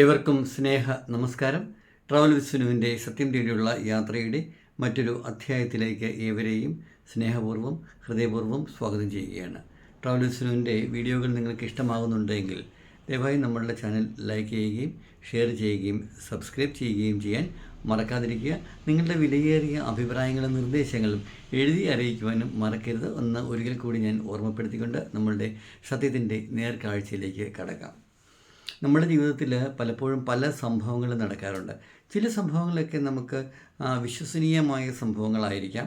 ഏവർക്കും സ്നേഹ നമസ്കാരം. ട്രാവൽ വിസ്നുവിന്റെ സത്യം തേടിയുള്ള യാത്രയുടെ മറ്റൊരു അധ്യായത്തിലേക്ക് ഏവരെയും സ്നേഹപൂർവം ഹൃദയപൂർവം സ്വാഗതം ചെയ്യുകയാണ്. ട്രാവൽ വിസ്നുവിന്റെ വീഡിയോകൾ നിങ്ങൾക്ക് ഇഷ്ടമാകുന്നുണ്ടെങ്കിൽ ദയവായി നമ്മളുടെ ചാനൽ ലൈക്ക് ചെയ്യുകയും ഷെയർ ചെയ്യുകയും സബ്സ്ക്രൈബ് ചെയ്യുകയും ചെയ്യാൻ മറക്കാതിരിക്കുക. നിങ്ങളുടെ വിലയേറിയ അഭിപ്രായങ്ങളും നിർദ്ദേശങ്ങളും എഴുതി അറിയിക്കുവാനും മറക്കരുത് എന്ന് ഒരിക്കൽ കൂടി ഞാൻ ഓർമ്മപ്പെടുത്തിക്കൊണ്ട് നമ്മളുടെ സത്യത്തിന്റെ നേർക്കാഴ്ചയിലേക്ക് കടക്കാം. നമ്മുടെ ജീവിതത്തിൽ പലപ്പോഴും പല സംഭവങ്ങൾ നടക്കാറുണ്ട്. ചില സംഭവങ്ങളൊക്കെ നമുക്ക് വിശ്വസനീയമായ സംഭവങ്ങളായിരിക്കാം.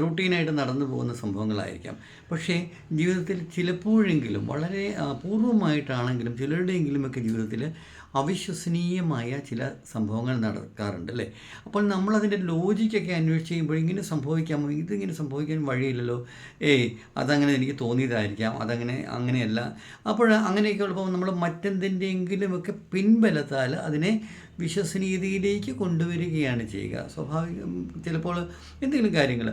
റൂട്ടീനായിട്ട് നടന്നു പോകുന്ന സംഭവങ്ങളായിരിക്കാം. പക്ഷേ ജീവിതത്തിൽ ചിലപ്പോഴെങ്കിലും വളരെ അപൂർവമായിട്ടാണെങ്കിലും ചിലരുടെയെങ്കിലുമൊക്കെ ജീവിതത്തിൽ അവിശ്വസനീയമായ ചില സംഭവങ്ങൾ നടക്കാറുണ്ട് അല്ലേ? അപ്പോൾ നമ്മളതിന്റെ ലോജിക്കൊക്കെ അന്വേഷിച്ച് കഴിയുമ്പോൾ ഇങ്ങനെ സംഭവിക്കാമോ? ഇതിങ്ങനെ സംഭവിക്കാൻ വഴിയില്ലല്ലോ. ഏയ് അതങ്ങനെ എനിക്ക് തോന്നിയതായിരിക്കാം. അതങ്ങനെ അങ്ങനെയല്ല. അപ്പോൾ അങ്ങനെയൊക്കെ ഉള്ളപ്പോൾ നമ്മൾ മറ്റെന്തിന്റെയെങ്കിലുമൊക്കെ പിൻബലത്താൽ അതിനെ വിശ്വസനീയതയിലേക്ക് കൊണ്ടുവരികയാണ് ചെയ്യുക. സ്വാഭാവികം ചിലപ്പോൾ എന്തെങ്കിലും കാര്യങ്ങൾ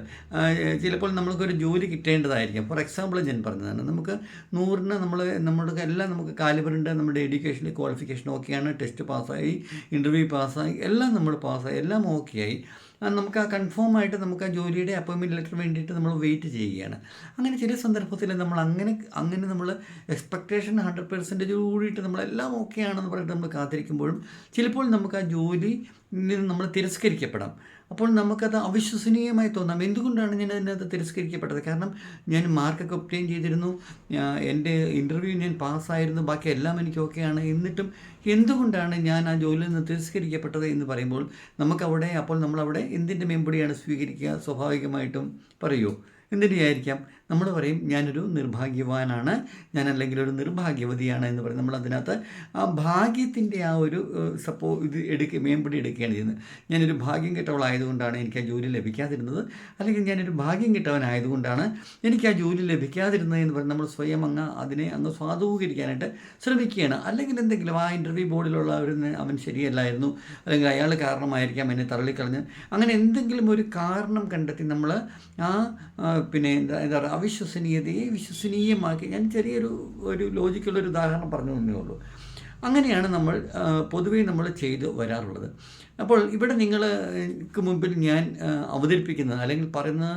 ചിലപ്പോൾ നമ്മൾക്കൊരു ജോലി കിട്ടേണ്ടതായിരിക്കും. ഫോർ എക്സാമ്പിൾ ഞാൻ പറഞ്ഞതാണ് നമുക്ക് നൂറിന് നമ്മൾ നമ്മുടെ എല്ലാം നമുക്ക് കാലിബറുണ്ട് നമ്മുടെ എഡ്യൂക്കേഷൻ ക്വാളിഫിക്കേഷൻ ഓക്കെയാണ് ടെസ്റ്റ് പാസ്സായി ഇന്റർവ്യൂ പാസ്സായി എല്ലാം നമ്മൾ പാസ്സായി എല്ലാം ഓക്കെയായി നമുക്ക് ആ കൺഫേം ആയിട്ട് നമുക്ക് ആ ജോലിയുടെ അപ്പോയിൻമെന്റ് ലെറ്റർ വേണ്ടിയിട്ട് നമ്മൾ വെയിറ്റ് ചെയ്യുകയാണ്. അങ്ങനെ ചില സന്ദർഭത്തിൽ നമ്മൾ അങ്ങനെ അങ്ങനെ നമ്മൾ എക്സ്പെക്റ്റേഷൻ ഹൺഡ്രഡ് പെർസെന്റേജ് കൂടിയിട്ട് നമ്മളെല്ലാം ഓക്കെ ആണെന്ന് പറഞ്ഞിട്ട് നമ്മൾ കാത്തിരിക്കുമ്പോഴും ചിലപ്പോൾ നമുക്ക് ആ ജോലി നമ്മൾ തിരസ്കരിക്കപ്പെടാം. അപ്പോൾ നമുക്കത് അവിശ്വസനീയമായി തോന്നാം. എന്തുകൊണ്ടാണ് ഞാൻ അതിനകത്ത് തിരസ്കരിക്കപ്പെട്ടത്? കാരണം ഞാൻ മാർക്കൊക്കെ ഒപ്റ്റെയിൻ ചെയ്തിരുന്നു. എന്റെ ഇന്റർവ്യൂ ഞാൻ പാസ്സായിരുന്നു. ബാക്കി എല്ലാം എനിക്ക് ഓക്കെയാണ്. എന്നിട്ടും എന്തുകൊണ്ടാണ് ഞാൻ ആ ജോലിയിൽ നിന്ന് തിരസ്കരിക്കപ്പെട്ടത് എന്ന് പറയുമ്പോൾ നമുക്കവിടെ അപ്പോൾ നമ്മളവിടെ എന്തിന്റെ മെമ്പടിയാണ് സ്വീകരിക്കുക? സ്വാഭാവികമായിട്ടും പറയൂ. എന്തിനായിരിക്കാം നമ്മൾ പറയും ഞാനൊരു നിർഭാഗ്യവാനാണ്. ഞാൻ അല്ലെങ്കിൽ ഒരു നിർഭാഗ്യവതിയാണ് എന്ന് പറയും. നമ്മൾ അതിനകത്ത് ആ ഭാഗ്യത്തിന്റെ ആ ഒരു സപ്പോ ഇത് എടുക്കുക മേമ്പടി എടുക്കുകയാണ് ചെയ്യുന്നത്. ഞാനൊരു ഭാഗ്യം കെട്ടവളായതുകൊണ്ടാണ് എനിക്ക് ആ ജോലി ലഭിക്കാതിരുന്നത്. അല്ലെങ്കിൽ ഞാനൊരു ഭാഗ്യം കിട്ടവനായതുകൊണ്ടാണ് എനിക്ക് ആ ജോലി ലഭിക്കാതിരുന്നത് എന്ന് പറഞ്ഞ് നമ്മൾ സ്വയം അങ്ങ് അതിനെ അങ്ങ് സ്വാധൂകരിക്കാനായിട്ട് ശ്രമിക്കുകയാണ്. അല്ലെങ്കിൽ എന്തെങ്കിലും ആ ഇന്റർവ്യൂ ബോർഡിലുള്ള ഒരു അവൻ ശരിയല്ലായിരുന്നു. അല്ലെങ്കിൽ അയാൾ കാരണമായിരിക്കാം എന്നെ തള്ളിക്കളഞ്ഞ്. അങ്ങനെ എന്തെങ്കിലും ഒരു കാരണം കണ്ടെത്തി നമ്മൾ ആ പിന്നെ എന്താ എന്താ പറയുക അവിശ്വസനീയതയെ വിശ്വസനീയമാക്കി. ഞാൻ ചെറിയൊരു ഒരു ലോജിക്കുള്ളൊരു ഉദാഹരണം പറഞ്ഞു തന്നേ ഉള്ളൂ. അങ്ങനെയാണ് നമ്മൾ പൊതുവേ നമ്മൾ ചെയ്തു വരാറുള്ളത്. അപ്പോൾ ഇവിടെ നിങ്ങൾക്ക് മുമ്പിൽ ഞാൻ അവതരിപ്പിക്കുന്നത് അല്ലെങ്കിൽ പറയുന്ന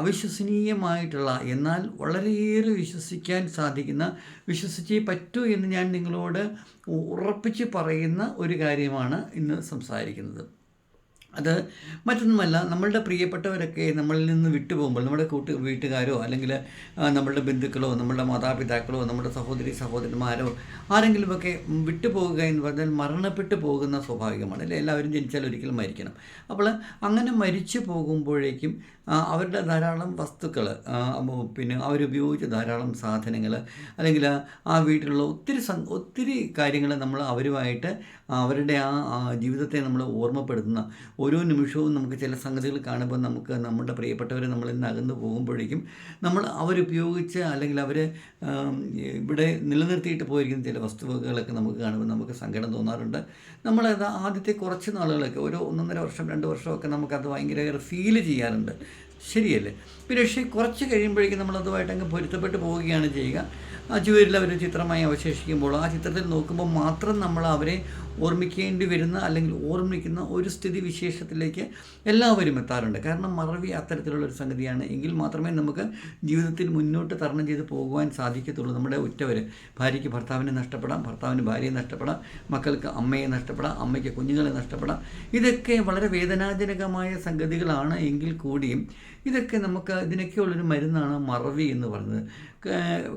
അവിശ്വസനീയമായിട്ടുള്ള എന്നാൽ വളരെയേറെ വിശ്വസിക്കാൻ സാധിക്കുന്ന വിശ്വസിച്ചേ പറ്റൂ എന്ന് ഞാൻ നിങ്ങളോട് ഉറപ്പിച്ച് പറയുന്ന ഒരു കാര്യമാണ് ഇന്ന് സംസാരിക്കുന്നത്. അത് മറ്റൊന്നുമല്ല നമ്മളുടെ പ്രിയപ്പെട്ടവരൊക്കെ നമ്മളിൽ നിന്ന് വിട്ടുപോകുമ്പോൾ നമ്മുടെ കൂട്ട് വീട്ടുകാരോ അല്ലെങ്കിൽ നമ്മളുടെ ബന്ധുക്കളോ നമ്മളുടെ മാതാപിതാക്കളോ നമ്മുടെ സഹോദരി സഹോദരന്മാരോ ആരെങ്കിലുമൊക്കെ വിട്ടുപോകുക എന്ന് പറഞ്ഞാൽ മരണപ്പെട്ടു പോകുന്ന സ്വാഭാവികമാണ്. അല്ലെ? എല്ലാവരും ജനിച്ചാൽ ഒരിക്കലും മരിക്കണം. അപ്പോൾ അങ്ങനെ മരിച്ചു പോകുമ്പോഴേക്കും അവരുടെ ധാരാളം വസ്തുക്കൾ പിന്നെ അവരുപയോഗിച്ച ധാരാളം സാധനങ്ങൾ അല്ലെങ്കിൽ ആ വീട്ടിലുള്ള ഒത്തിരി ഒത്തിരി കാര്യങ്ങൾ നമ്മൾ അവരുമായിട്ട് അവരുടെ ആ ജീവിതത്തെ നമ്മൾ ഓർമ്മപ്പെടുത്തുന്ന ഓരോ നിമിഷവും നമുക്ക് ചില സംഗതികൾ കാണുമ്പോൾ നമുക്ക് നമ്മുടെ പ്രിയപ്പെട്ടവരെ നമ്മളിൽ നിന്ന് അകന്നു പോകുമ്പോഴേക്കും നമ്മൾ അവരുപയോഗിച്ച് അല്ലെങ്കിൽ അവർ ഇവിടെ നിലനിർത്തിയിട്ട് പോയിരിക്കുന്ന ചില വസ്തുവകകളൊക്കെ നമുക്ക് കാണുമ്പോൾ നമുക്ക് സങ്കടം തോന്നാറുണ്ട്. നമ്മളത് ആദ്യത്തെ കുറച്ച് നാളുകളൊക്കെ ഒരു ഒന്നൊന്നര വർഷം രണ്ട് വർഷമൊക്കെ നമുക്കത് ഭയങ്കര ഫീൽ ചെയ്യാറുണ്ട്. ശരിയല്ലേ? പിന്നെ പക്ഷേ കുറച്ച് കഴിയുമ്പോഴേക്കും നമ്മളതുമായിട്ട് അങ്ങ് പൊരുത്തപ്പെട്ട് പോവുകയാണ് ചെയ്യുക. ആ ചുവരിൽ അവർ ചിത്രമായി അവശേഷിക്കുമ്പോൾ ആ ചിത്രത്തിൽ നോക്കുമ്പോൾ മാത്രം നമ്മൾ അവരെ ഓർമ്മിക്കേണ്ടി വരുന്ന അല്ലെങ്കിൽ ഓർമ്മിക്കുന്ന ഒരു സ്ഥിതി വിശേഷത്തിലേക്ക് എല്ലാവരും എത്താറുണ്ട്. കാരണം മറവി അത്തരത്തിലുള്ള ഒരു സംഗതിയാണ്. എങ്കിൽ മാത്രമേ നമുക്ക് ജീവിതത്തിൽ മുന്നോട്ട് തരണം ചെയ്ത് പോകുവാൻ സാധിക്കത്തുള്ളൂ. നമ്മുടെ ഉറ്റവർ ഭാര്യയ്ക്ക് ഭർത്താവിനെ നഷ്ടപ്പെടാം ഭർത്താവിന് ഭാര്യയെ നഷ്ടപ്പെടാം മക്കൾക്ക് അമ്മയെ നഷ്ടപ്പെടാം അമ്മയ്ക്ക് കുഞ്ഞുങ്ങളെ നഷ്ടപ്പെടാം. ഇതൊക്കെ വളരെ വേദനാജനകമായ സംഗതികളാണ് എങ്കിൽ കൂടിയും ഇതൊക്കെ നമുക്ക് ഇതിനൊക്കെയുള്ളൊരു മരുന്നാണ് മറവി എന്ന് പറയുന്നത്.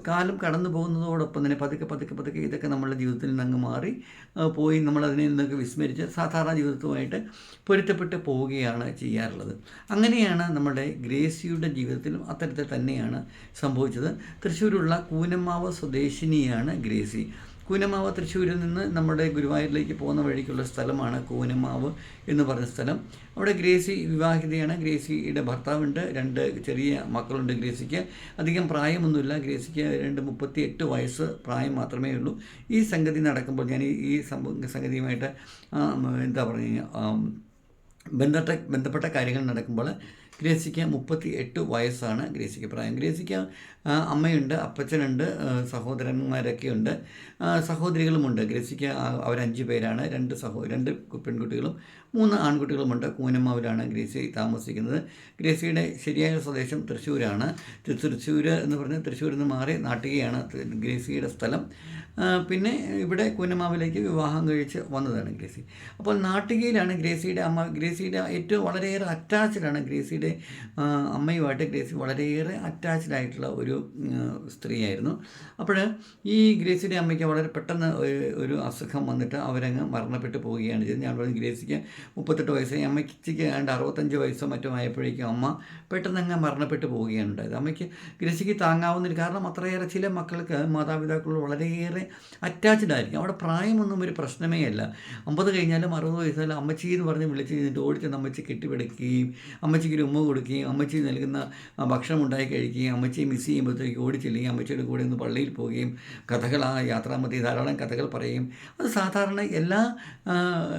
കാലം കടന്നു പോകുന്നതോടൊപ്പം തന്നെ പതുക്കെ പതുക്കെ പതുക്കെ ഇതൊക്കെ നമ്മുടെ ജീവിതത്തിൽ നിന്ന് അങ്ങ് മാറി പോയി നമ്മൾ അതിനെ നിന്നൊക്കെ വിസ്മരിച്ച് സാധാരണ ജീവിതത്തുമായിട്ട് പൊരുത്തപ്പെട്ട് പോവുകയാണ് ചെയ്യാറുള്ളത്. അങ്ങനെയാണ് നമ്മുടെ ഗ്രേസിയുടെ ജീവിതത്തിലും അത്തരത്തിൽ തന്നെയാണ് സംഭവിച്ചത്. തൃശ്ശൂരുള്ള കൂനമ്മാവ് സ്വദേശിനിയാണ് ഗ്രേസി. കൂനമാവ് തൃശ്ശൂരിൽ നിന്ന് നമ്മുടെ ഗുരുവായൂരിലേക്ക് പോകുന്ന വഴിക്കുള്ള സ്ഥലമാണ് കൂനമാവ് എന്ന് പറഞ്ഞ സ്ഥലം. അവിടെ ഗ്രേസി വിവാഹിതയാണ്. ഗ്രേസിയുടെ ഭർത്താവുണ്ട്. രണ്ട് ചെറിയ മക്കളുണ്ട് ഗ്രേസിക്ക്. അധികം പ്രായമൊന്നുമില്ല. ഗ്രേസിക്ക് രണ്ട് മുപ്പത്തി എട്ട് വയസ്സ് പ്രായം മാത്രമേ ഉള്ളൂ. ഈ സംഗതി നടക്കുമ്പോൾ ഞാൻ ഈ- സംഗതിയുമായിട്ട് എന്താ പറയുക ബന്ധപ്പെട്ട ബന്ധപ്പെട്ട കാര്യങ്ങൾ നടക്കുമ്പോൾ ഗ്രേസിക്ക് മുപ്പത്തി എട്ട് വയസ്സാണ് ഗ്രേസിക്ക് പ്രായം. ഗ്രേസിക്ക് അമ്മയുണ്ട് അപ്പച്ചനുണ്ട് സഹോദരന്മാരൊക്കെ ഉണ്ട് സഹോദരികളുമുണ്ട്. ഗ്രേസിക്ക് അവരഞ്ച് പേരാണ് രണ്ട് സഹോ രണ്ട് പെൺകുട്ടികളും മൂന്ന് ആൺകുട്ടികളുമുണ്ട്. കൂനമ്മാവിലാണ് ഗ്രേസി താമസിക്കുന്നത്. ഗ്രേസിയുടെ ശരിയായ സ്വദേശം തൃശ്ശൂരാണ്. തൃശ്ശൂർ എന്ന് പറഞ്ഞാൽ തൃശ്ശൂരിൽ നിന്ന് മാറി നാട്ടികയാണ് ഗ്രേസിയുടെ സ്ഥലം. പിന്നെ ഇവിടെ കൂനമാവിലേക്ക് വിവാഹം കഴിച്ച് വന്നതാണ് ഗ്രേസി. അപ്പോൾ നാട്ടികയിലാണ് ഗ്രേസിയുടെ അമ്മ ഗ്രേസിയുടെ ഏറ്റവും വളരെയേറെ അറ്റാച്ച്ഡാണ് ഗ്രേസിയുടെ അമ്മയുമായിട്ട് ഗ്രേസി വളരെയേറെ അറ്റാച്ച്ഡ് ആയിട്ടുള്ള ഒരു സ്ത്രീയായിരുന്നു. അപ്പോൾ ഈ ഗ്രേസിയുടെ അമ്മയ്ക്ക് വളരെ പെട്ടെന്ന് ഒരു അസുഖം വന്നിട്ട് അവരങ്ങ് മരണപ്പെട്ടു പോവുകയാണ് ചെയ്തത്. ഞാൻ പറഞ്ഞു ഗ്രേസിക്ക് മുപ്പത്തെട്ട് വയസ്സായി. അമ്മയ്ക്ക് ഏതാണ്ട് അറുപത്തഞ്ച് വയസ്സോ മറ്റോ ആയപ്പോഴേക്കും അമ്മ പെട്ടെന്നങ്ങ് മരണപ്പെട്ടു പോവുകയാണ് ഉണ്ടായത് അമ്മയ്ക്ക് ഗ്രസിക്ക് താങ്ങാവുന്നില്ല കാരണം അത്രയേറെ ചില മക്കൾക്ക് മാതാപിതാക്കളോട് വളരെയേറെ അറ്റാച്ച്ഡ് ആയിരിക്കും. അവിടെ പ്രായമൊന്നും ഒരു പ്രശ്നമേ അല്ല. അമ്പത് കഴിഞ്ഞാലും അറുപത് വയസ്സായാലും അമ്മച്ചി എന്ന് പറഞ്ഞ് വിളിച്ച് കഴിഞ്ഞിട്ട് ഓടിച്ചെന്ന് അമ്മച്ചി കെട്ടിപ്പിടിക്കുകയും അമ്മച്ചിക്ക് ഒരു ഉമ്മ കൊടുക്കുകയും അമ്മച്ചി നൽകുന്ന ഭക്ഷണം ഉണ്ടായി കഴിക്കുകയും അമ്മച്ചി മിസ് ചെയ്യുമ്പോഴത്തേക്ക് ഓടിച്ചില്ലെങ്കിൽ അമ്മച്ചിയുടെ കൂടെ ഒന്ന് പള്ളിയിൽ പോവുകയും കഥകൾ ആ യാത്രാമതി ധാരാളം കഥകൾ പറയുകയും അത് സാധാരണ എല്ലാ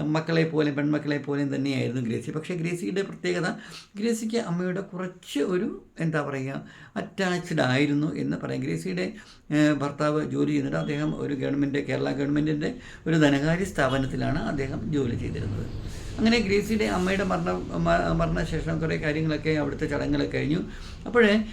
മക്കളെ പോലെ പെൺമക്കളെ പോലെയും തന്നെയായിരുന്നു ഗ്രേസി. പക്ഷേ ഗ്രേസിയുടെ പ്രത്യേകത ഗ്രേസിക്ക് അമ്മയുടെ കുറച്ച് ഒരു എന്താ പറയുക അറ്റാച്ച്ഡ് ആയിരുന്നു എന്ന് പറയാം. ഗ്രേസിയുടെ ഭർത്താവ് ജോലി ചെയ്യുന്നുണ്ട് അദ്ദേഹം ഒരു ഗവൺമെന്റ് കേരള ഗവൺമെന്റിന്റെ ഒരു ധനകാര്യ സ്ഥാപനത്തിലാണ് അദ്ദേഹം ജോലി ചെയ്തിരുന്നത്. അങ്ങനെ ഗ്രേസിയുടെ അമ്മയുടെ മരണ മരണശേഷം കുറേ കാര്യങ്ങളൊക്കെ അവിടുത്തെ ചടങ്ങുകളൊക്കെ കഴിഞ്ഞു. അപ്പോഴേ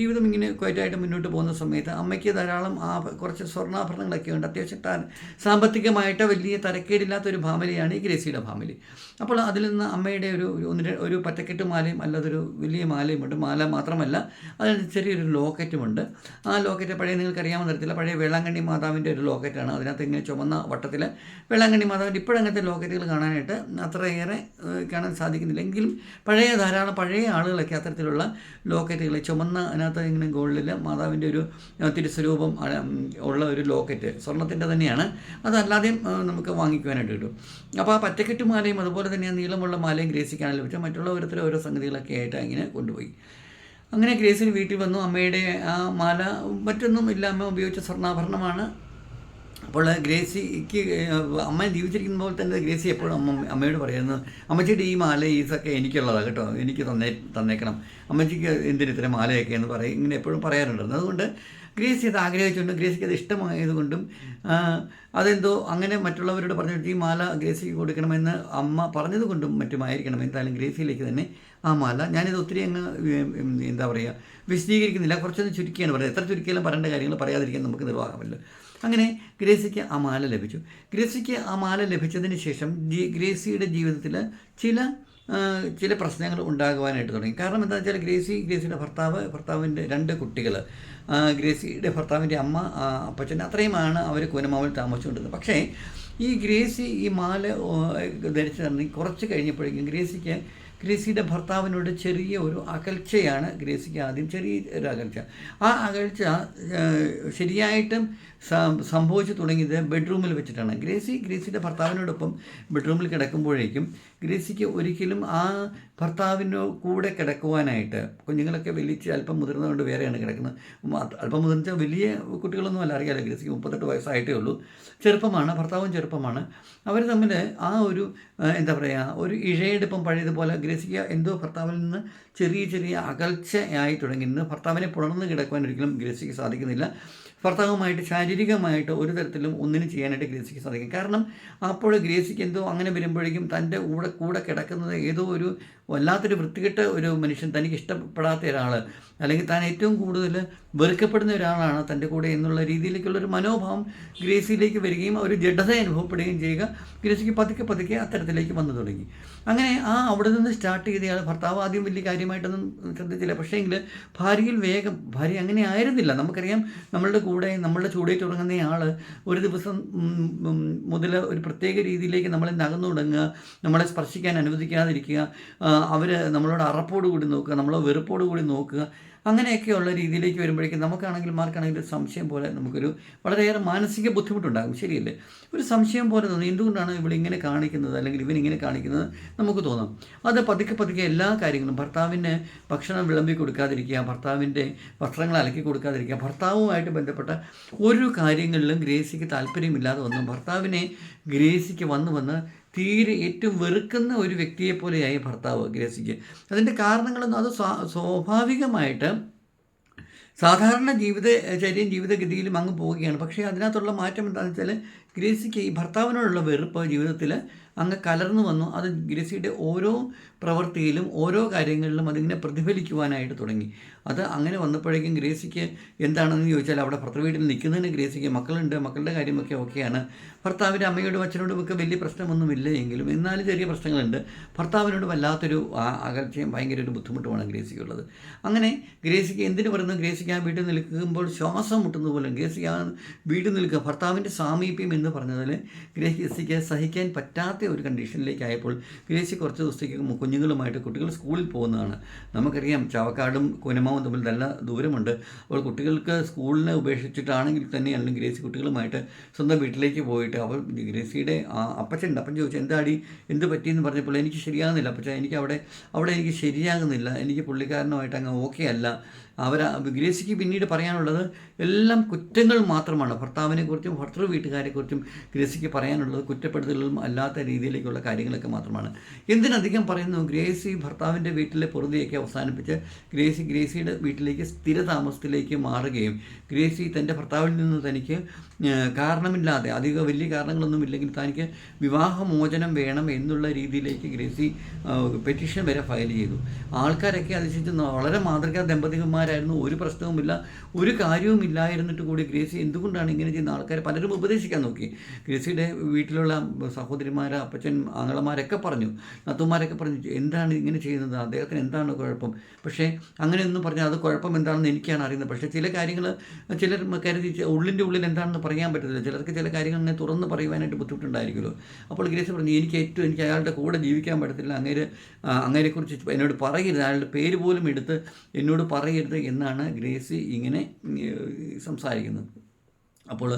ജീവിതം ഇങ്ങനെ ക്വയറ്റായിട്ട് മുന്നോട്ട് പോകുന്ന സമയത്ത് അമ്മയ്ക്ക് ധാരാളം ആ കുറച്ച് സ്വർണാഭരണങ്ങളൊക്കെ ഉണ്ട്. അത്യാവശ്യം സാമ്പത്തികമായിട്ട് വലിയ തരക്കേടില്ലാത്തൊരു ഫാമിലിയാണ് ഈ ഗ്രേസിയുടെ ഫാമിലി. അപ്പോൾ അതിൽ നിന്ന് അമ്മയുടെ ഒരു ഒന്ന് ഒരു പറ്റക്കെട്ട് മാലയും അല്ലാതൊരു വലിയ മാലയും ഉണ്ട്. മാല മാത്രമല്ല അതിൽ ചെറിയൊരു ലോക്കറ്റുമുണ്ട് ആ ലോക്കറ്റ് പഴയ നിങ്ങൾക്ക് അറിയാമെന്ന് തരത്തില്ല പഴയ വേളാങ്കണ്ണി മാതാവിന്റെ ഒരു ലോക്കറ്റാണ്. അതിനകത്ത് ഇങ്ങനെ ചുമന്ന വട്ടത്തിൽ വേളാങ്കണ്ണി മാതാവിന്റെ ഇപ്പോഴങ്ങനത്തെ ലോക്കറ്റുകൾ കാണാനായിട്ട് അത്രയേറെ കാണാൻ സാധിക്കുന്നില്ല. എങ്കിലും പഴയ ധാരാളം പഴയ ആളുകളൊക്കെ അത്തരത്തിലുള്ള ലോക്കറ്റുകൾ ചുമന്ന അതിനകത്ത് ഇങ്ങനെ ഗോൾഡിൽ മാതാവിന്റെ ഒരു തിരുസ്വരൂപം ഉള്ള ഒരു ലോക്കറ്റ് സ്വർണത്തിന്റെ തന്നെയാണ്. അതല്ലാതെയും നമുക്ക് വാങ്ങിക്കുവാനായിട്ട് കിട്ടും. അപ്പോൾ ആ പറ്റക്കെട്ട് മാലയും അതുപോലെ തന്നെ നീളമുള്ള മാലയും ഗ്രേസിക്കാണ് പറ്റും മറ്റുള്ള ഓരോരുത്തരും ഓരോ സംഗതികളൊക്കെ ആയിട്ട് ഇങ്ങനെ കൊണ്ടുപോയി. അങ്ങനെ ഗ്രേസിന് വീട്ടിൽ വന്നു. അമ്മയുടെ ആ മാല മറ്റൊന്നും ഇല്ല അമ്മ ഉപയോഗിച്ച സ്വർണാഭരണമാണ് അപ്പോൾ ഗ്രേസിക്ക് അമ്മ ജീവിച്ചിരിക്കുന്ന പോലെ തന്നെ ഗ്രേസി എപ്പോഴും അമ്മ അമ്മയോട് പറയുന്നത് അമ്മച്ചിയുടെ ഈ മാല ഈസൊക്കെ എനിക്കുള്ളതാണ് കേട്ടോ എനിക്ക് തന്നേ തന്നേക്കണം. അമ്മച്ചിക്ക് എന്തിന് ഇത്തരം മാലയൊക്കെ? എന്ന് പറയും ഇങ്ങനെ എപ്പോഴും പറയാറുണ്ടായിരുന്നു അതുകൊണ്ട് ഗ്രേസി അത് ആഗ്രഹിച്ചുകൊണ്ട് ഗ്രേസിക്ക് അത് ഇഷ്ടമായതുകൊണ്ടും അതെന്തോ അങ്ങനെ മറ്റുള്ളവരോട് പറഞ്ഞിട്ട് ഈ മാല ഗ്രേസിക്ക് കൊടുക്കണമെന്ന് അമ്മ പറഞ്ഞതുകൊണ്ടും മറ്റുമായിരിക്കണം. എന്തായാലും ഗ്രേസിയിലേക്ക് തന്നെ ആ മാല. ഞാനിത് ഒത്തിരി അങ്ങ് എന്താ പറയുക വിശദീകരിക്കുന്നില്ല. കുറച്ചൊന്ന് ചുരുക്കിയാണ് പറയുന്നത്. എത്ര ചുരുക്കിയാലും പറയേണ്ട കാര്യങ്ങൾ പറയാതിരിക്കാൻ നമുക്ക് നിർവാഹമല്ലോ. അങ്ങനെ ഗ്രേസിക്ക് ആ മാല ലഭിച്ചു. ഗ്രേസിക്ക് ആ മാല ലഭിച്ചതിന് ശേഷം ജി- ഗ്രേസിയുടെ ജീവിതത്തിൽ ചില ചില പ്രശ്നങ്ങൾ ഉണ്ടാകുവാനായിട്ട് തുടങ്ങി. കാരണം എന്താണെന്ന് വെച്ചാൽ ഗ്രേസി ഗ്രേസിയുടെ ഭർത്താവ് ഭർത്താവിന്റെ രണ്ട് കുട്ടികൾ ഗ്രേസിയുടെ ഭർത്താവിന്റെ അമ്മ അപ്പച്ചൻ അത്രയുമാണ് അവർ കുനമാവിൽ താമസിച്ചുകൊണ്ടിരുന്നത്. പക്ഷേ ഈ ഗ്രേസി ഈ മാല ധരിച്ചു തന്നെ കുറച്ച് കഴിഞ്ഞപ്പോഴേക്കും ഗ്രേസിക്ക് ഗ്രേസിയുടെ ഭർത്താവിനോട് ചെറിയ ഒരു അകൽച്ചയാണ് ഗ്രേസിക്ക് ആദ്യം ചെറിയ ഒരു അകൽച്ച. ആ അകൽച്ച ശരിയായിട്ടും സംഭവിച്ചു തുടങ്ങിയത് ബെഡ്റൂമിൽ വെച്ചിട്ടാണ്. ഗ്രേസി ഗ്രേസിയുടെ ഭർത്താവിനോടൊപ്പം ബെഡ്റൂമിൽ കിടക്കുമ്പോഴേക്കും ഗ്രേസിക്ക് ഒരിക്കലും ആ ഭർത്താവിനോ കൂടെ കിടക്കുവാനായിട്ട് കുഞ്ഞുങ്ങളൊക്കെ വലിച്ച് അല്പം മുതിർന്നതുകൊണ്ട് വേറെയാണ് കിടക്കുന്നത്. അല്പം മുതിർന്ന വലിയ കുട്ടികളൊന്നും അല്ല അറിയാലോ ഗ്രേസിക്ക് മുപ്പത്തെട്ട് വയസ്സായിട്ടേ ഉള്ളൂ. ചെറുപ്പമാണ് ഭർത്താവും ചെറുപ്പമാണ്. അവർ തമ്മിൽ ആ ഒരു എന്താ പറയുക ഒരു ഇഴയെടുപ്പം പഴയതുപോലെ ഗ്രേസിക്ക് എന്തോ ഭർത്താവിൽ നിന്ന് ചെറിയ ചെറിയ അകൽച്ചയായി തുടങ്ങി. ഇന്ന് ഭർത്താവിനെ പുണർന്ന് കിടക്കുവാൻ ഒരിക്കലും ഗ്രേസിക്ക് സാധിക്കുന്നില്ല. ഭർത്താവുമായിട്ട് ശാരീരികമായിട്ട് ഒരു തരത്തിലും ഒന്നിനും ചെയ്യാനായിട്ട് ഗ്രേസിക്ക് സാധിക്കും. കാരണം അപ്പോൾ ഗ്രേസിക്ക് എന്തോ അങ്ങനെ വരുമ്പോഴേക്കും തന്റെ കൂടെ കൂടെ കിടക്കുന്നത് ഏതോ ഒരു വല്ലാത്തൊരു വൃത്തികെട്ട ഒരു മനുഷ്യൻ തനിക്ക് ഇഷ്ടപ്പെടാത്ത ഒരാൾ അല്ലെങ്കിൽ താൻ ഏറ്റവും കൂടുതൽ വെറുക്കപ്പെടുന്ന ഒരാളാണ് തന്റെ കൂടെ എന്നുള്ള രീതിയിലേക്കുള്ള ഒരു മനോഭാവം ഗ്രേസിയിലേക്ക് വരികയും ഒരു ജഡത അനുഭവപ്പെടുകയും ചെയ്യുക ഗ്രേസിക്ക് പതുക്കെ പതുക്കെ അത്തരത്തിലേക്ക് വന്നു തുടങ്ങി. അങ്ങനെ ആ അവിടെ നിന്ന് സ്റ്റാർട്ട് ചെയ്തയാൾ ഭർത്താവ് ആദ്യം വലിയ കാര്യമായിട്ടൊന്നും ശ്രദ്ധിച്ചില്ല. പക്ഷേങ്കിൽ ഭാര്യയിൽ വേഗം ഭാര്യ അങ്ങനെ ആയിരുന്നില്ല. നമുക്കറിയാം നമ്മളുടെ കൂടെ നമ്മളുടെ ചൂടേറ്റ് ഉറങ്ങുന്ന ആൾ ഒരു ദിവസം മുതൽ ഒരു പ്രത്യേക രീതിയിലേക്ക് നമ്മളെ നകന്നു തുടങ്ങുക നമ്മളെ സ്പർശിക്കാൻ അനുവദിക്കാതിരിക്കുക അവർ നമ്മളോട് അറപ്പോടുകൂടി നോക്കുക നമ്മളെ വെറുപ്പോടുകൂടി നോക്കുക അങ്ങനെയൊക്കെയുള്ള രീതിയിലേക്ക് വരുമ്പോഴേക്കും നമുക്കാണെങ്കിലും മാർക്കാണെങ്കിലും സംശയം പോലെ നമുക്കൊരു വളരെയേറെ മാനസിക ബുദ്ധിമുട്ടുണ്ടാകും. ശരിയല്ലേ? ഒരു സംശയം പോലെ തോന്നും. എന്തുകൊണ്ടാണ് ഇവളിങ്ങനെ കാണിക്കുന്നത്? അല്ലെങ്കിൽ ഇവനിങ്ങനെ കാണിക്കുന്നത് നമുക്ക് തോന്നാം. അത് പതുക്കെ പതുക്കെ എല്ലാ കാര്യങ്ങളും ഭർത്താവിന് ഭക്ഷണം വിളമ്പി കൊടുക്കാതിരിക്കുക ഭർത്താവിന്റെ വസ്ത്രങ്ങൾ അലക്കി കൊടുക്കാതിരിക്കുക ഭർത്താവുമായിട്ട് ബന്ധപ്പെട്ട ഒരു കാര്യങ്ങളിലും ഗ്രേസിക്ക് താല്പര്യമില്ലാതെ വന്നു. ഭർത്താവിനെ ഗ്രേസിക്ക് വന്ന് വന്ന് തീരെ ഏറ്റവും വെറുക്കുന്ന ഒരു വ്യക്തിയെ പോലെയായി ഭർത്താവ് ഗ്രസിക്കുക അതിന്റെ കാരണങ്ങളൊന്നും അത് സ്വാഭാവികമായിട്ട് സാധാരണ ജീവിതചര്യയും ജീവിതഗതിയിലും അങ്ങ് പോവുകയാണ്. പക്ഷേ അതിനകത്തുള്ള മാറ്റം എന്താണെന്ന് വെച്ചാൽ ഗ്രേസിക്ക് ഈ ഭർത്താവിനോടുള്ള വെറുപ്പ് ജീവിതത്തിൽ അങ്ങ് കലർന്നു വന്നു. അത് ഗ്രേസിയുടെ ഓരോ പ്രവൃത്തിയിലും ഓരോ കാര്യങ്ങളിലും അതിങ്ങനെ പ്രതിഫലിക്കുവാനായിട്ട് തുടങ്ങി. അത് അങ്ങനെ വന്നപ്പോഴേക്കും ഗ്രേസിക്ക് എന്താണെന്ന് ചോദിച്ചാൽ അവിടെ ഭർത്തൃവീട്ടിൽ നിൽക്കുന്നതിന് ഗ്രേസിക്ക് മക്കളുണ്ട്. മക്കളുടെ കാര്യമൊക്കെ ഓക്കെയാണ്. ഭർത്താവിന്റെ അമ്മയോടും അച്ഛനോടും ഒക്കെ വലിയ പ്രശ്നമൊന്നുമില്ല എങ്കിലും എന്നാലും ചെറിയ പ്രശ്നങ്ങളുണ്ട്. ഭർത്താവിനോട് വല്ലാത്തൊരു അകൽച്ചയും ഭയങ്കര ഒരു ബുദ്ധിമുട്ടുമാണ് ഗ്രേസിക്കുള്ളത്. അങ്ങനെ ഗ്രേസിക്ക് എന്തിനു പറയുന്നു? ഗ്രേസിക്ക് ആ വീട്ടിൽ നിൽക്കുമ്പോൾ ശ്വാസം മുട്ടുന്നത് പോലെ ഗ്രേസിക്ക് ആ വീട്ടിൽ നിൽക്കുക ഭർത്താവിന്റെ സാമീപ്യം എന്ന് പറഞ്ഞതിൽ ഗ്രേസിക്ക് സഹിക്കാൻ പറ്റാത്ത ഒരു കണ്ടീഷനിലേക്കായപ്പോൾ ഗ്രേസി കുറച്ച് ദിവസത്തേക്ക് കുഞ്ഞുങ്ങളുമായിട്ട് കുട്ടികൾ സ്കൂളിൽ പോകുന്നതാണ്. നമുക്കറിയാം ചാവക്കാടും കുനമാവും തമ്മിൽ നല്ല ദൂരമുണ്ട്. അപ്പോൾ കുട്ടികൾക്ക് സ്കൂളിനെ ഉപേക്ഷിച്ചിട്ടാണെങ്കിൽ തന്നെ അല്ലെങ്കിൽ ഗ്രേസി കുട്ടികളുമായിട്ട് സ്വന്തം വീട്ടിലേക്ക് പോയിട്ട് അവർ ഗ്രേസിയുടെ ആ അപ്പച്ചനുണ്ട്. അപ്പൻ ചോദിച്ചു എന്താടി? എന്ത് പറ്റിയെന്ന് പറഞ്ഞപ്പോൾ എനിക്ക് ശരിയാകുന്നില്ല അപ്പച്ച എനിക്ക് അവിടെ അവിടെ എനിക്ക് ശരിയാകുന്നില്ല. എനിക്ക് പുള്ളിക്കാരനുമായിട്ട് അങ്ങ് ഓക്കെ അല്ല. അവർ ഗ്രേസിക്ക് പിന്നീട് പറയാനുള്ളത് എല്ലാം കുറ്റങ്ങൾ മാത്രമാണ്. ഭർത്താവിനെക്കുറിച്ചും ഭർത്തൃ വീട്ടുകാരെക്കുറിച്ചും ഗ്രേസിക്ക് പറയാനുള്ളത് കുറ്റപ്പെടുത്തലുകളും അല്ലാത്ത രീതിയിലേക്കുള്ള കാര്യങ്ങളൊക്കെ മാത്രമാണ്. എന്തിനധികം പറയുന്നു ഗ്രേസി ഭർത്താവിന്റെ വീട്ടിലെ പൊറുതിയൊക്കെ അവസാനിപ്പിച്ച് ഗ്രേസി ഗ്രേസിയുടെ വീട്ടിലേക്ക് സ്ഥിരതാമസത്തിലേക്ക് മാറുകയും ഗ്രേസി തന്റെ ഭർത്താവിൽ നിന്ന് തനിക്ക് കാരണമില്ലാതെ അധിക വലിയ കാരണങ്ങളൊന്നും ഇല്ലെങ്കിൽ തനിക്ക് വിവാഹമോചനം വേണം എന്നുള്ള രീതിയിലേക്ക് ഗ്രേസി പെറ്റീഷൻ വരെ ഫയൽ ചെയ്തു. ആൾക്കാരൊക്കെ അതിശയിച്ച് വളരെ മാതൃകാ ദമ്പതിമാരായിരുന്നു ഒരു പ്രശ്നവുമില്ല. ഒരു കാര്യവും ഇല്ലായിരുന്നിട്ട് കൂടി ഗ്രേസി എന്തുകൊണ്ടാണ് ഇങ്ങനെ ചെയ്യുന്ന ആൾക്കാർ പലരും ഉപദേശിക്കാൻ നോക്കി. ഗ്രേസിയുടെ വീട്ടിലുള്ള സഹോദരിമാർ അപ്പച്ചൻ ആങ്ങളമാരൊക്കെ പറഞ്ഞു. നത്തുമാരൊക്കെ പറഞ്ഞു എന്താണ് ഇങ്ങനെ ചെയ്യുന്നത്? അദ്ദേഹത്തിന് എന്താണ് കുഴപ്പം? പക്ഷേ അങ്ങനെയൊന്നും പറഞ്ഞാൽ അത് കുഴപ്പം എന്താണെന്ന് എനിക്കാണ് അറിയുന്നത്. പക്ഷേ ചില കാര്യങ്ങൾ ചിലർ കരുതി ഉള്ളിന്റെ ഉള്ളിൽ എന്താണെന്ന് പറയാൻ പറ്റത്തില്ല. ചിലർക്ക് ചില കാര്യങ്ങൾ അങ്ങനെ തുറന്ന് പറയുവാനായിട്ട് ബുദ്ധിമുട്ടുണ്ടായിരിക്കുമല്ലോ. അപ്പോൾ ഗ്രേസ് പറഞ്ഞു എനിക്ക് ഏറ്റവും എനിക്ക് അയാളുടെ കൂടെ ജീവിക്കാൻ പറ്റത്തില്ല. അങ്ങേര് അങ്ങേരെക്കുറിച്ച് എന്നോട് പറയരുത്. അയാളുടെ പേര് പോലും എടുത്ത് എന്നോട് പറയരുത് എന്നാണ് ഗ്രേസി ഇങ്ങനെ സംസാരിക്കുന്നത്. അപ്പോൾ